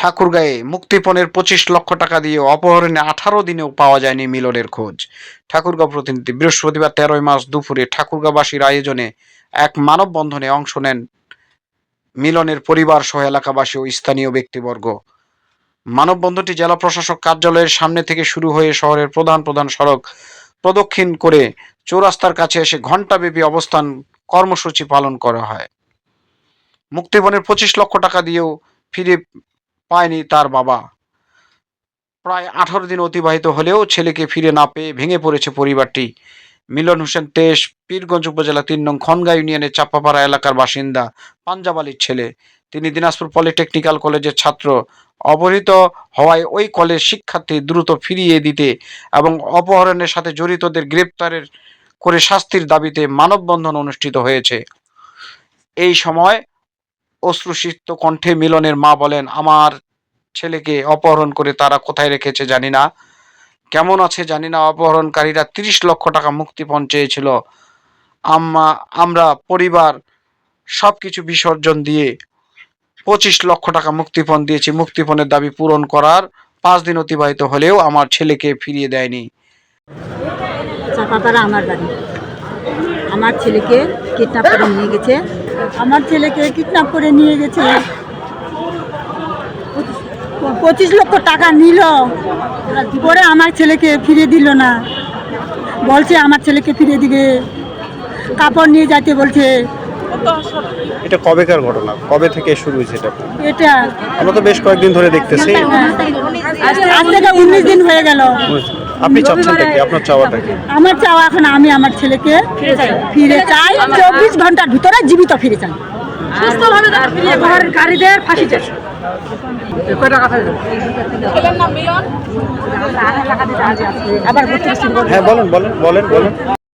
ঠাকুরগাঁয়ে মুক্তিপণের পঁচিশ লক্ষ টাকা দিয়ে অপহরণে আঠারো দিনেও পাওয়া যায়নি মিলনের খোঁজ। ঠাকুরগাঁও প্রতিনিধি বৃহস্পতিবার তেরোই মার্চ দুপুরে ঠাকুরগাঁওবাসীর আয়োজনে এক মানববন্ধনে অংশ নেন মিলনের পরিবার সহ এলাকাবাসী ও স্থানীয় ব্যক্তিবর্গ। মানববন্ধনটি জেলা প্রশাসক কার্যালয়ের সামনে থেকে শুরু হয়ে শহরের প্রধান প্রধান সড়ক প্রদক্ষিণ করে চৌরাস্তার কাছে এসে ঘণ্টাব্যাপী অবস্থান কর্মসূচি পালন করা হয়। মুক্তিপণের পঁচিশ লক্ষ টাকা দিয়েও ফিরে পায়নি তার বাবা। প্রায় আঠারো দিন অতিবাহিত হলেও ছেলেকে ফিরে না পেয়ে ভেঙে পড়েছে পরিবারটি। মিলন হোসেন তেজ, পীরগঞ্জ উপজেলা তিন নং খনগা ইউনিয়নের চাপ্পাপাড়া এলাকার বাসিন্দা, পাঞ্জাব আলীর ছেলে। তিনি দিনাজপুর পলিটেকনিক্যাল কলেজের ছাত্র। অবহিত হওয়ায় ওই কলেজ শিক্ষার্থী দ্রুত ফিরিয়ে দিতে এবং অপহরণের সাথে জড়িতদের গ্রেপ্তারের করে শাস্তির দাবিতে মানববন্ধন অনুষ্ঠিত হয়েছে। এই সময় অশ্রুসিক্ত কণ্ঠে মিলনের মা বলেন, আমার ছেলেকে অপহরণ করে তারা কোথায় রেখেছে জানি না। কেমন আছে জানি না, অপহরণকারীরা তিরিশ লক্ষ টাকা মুক্তিপণ চেয়েছিল। আম্মা, আমরা, পরিবার সব কিছু বিসর্জন দিয়ে পঁচিশ লক্ষ টাকা মুক্তিপণ দিয়েছি। মুক্তিপণের দাবি পূরণ করার পাঁচ দিন অতিবাহিত হলেও আমার ছেলেকে ফিরিয়ে দেয়নি। চাপাপাড়া আমার আমার ছেলেকে কিডন্যাপ করে নিয়ে গেছে। আমার ছেলেকে কিডন্যাপ করে নিয়ে গেছে। পঁচিশ লক্ষ টাকা নিল। পরে আমার ছেলেকে ফিরিয়ে দিল না। বলছে আমার ছেলেকে ফিরিয়ে দিবে। কাপড় নিয়ে যাইতে বলছে। এটা কবেকার ঘটনা? কবে থেকে শুরু হয়েছে এটা? এটা আমরা তো বেশ কয়েকদিন ধরে দেখতেছি। আজ থেকে উনিশ দিন হয়ে গেল। আপনি চাচ্ছেনটা কি? আপনার চাওয়াটা কি? আমার চাওয়া এখন আমি আমার ছেলেকে ফিরে চাই। চব্বিশ ঘণ্টার ভিতরে জীবিত ফিরে চাই। সুস্থভাবে গাড়িদের ফাঁসি চাই। আবার হ্যাঁ বলেন বলেন বলেন বলেন।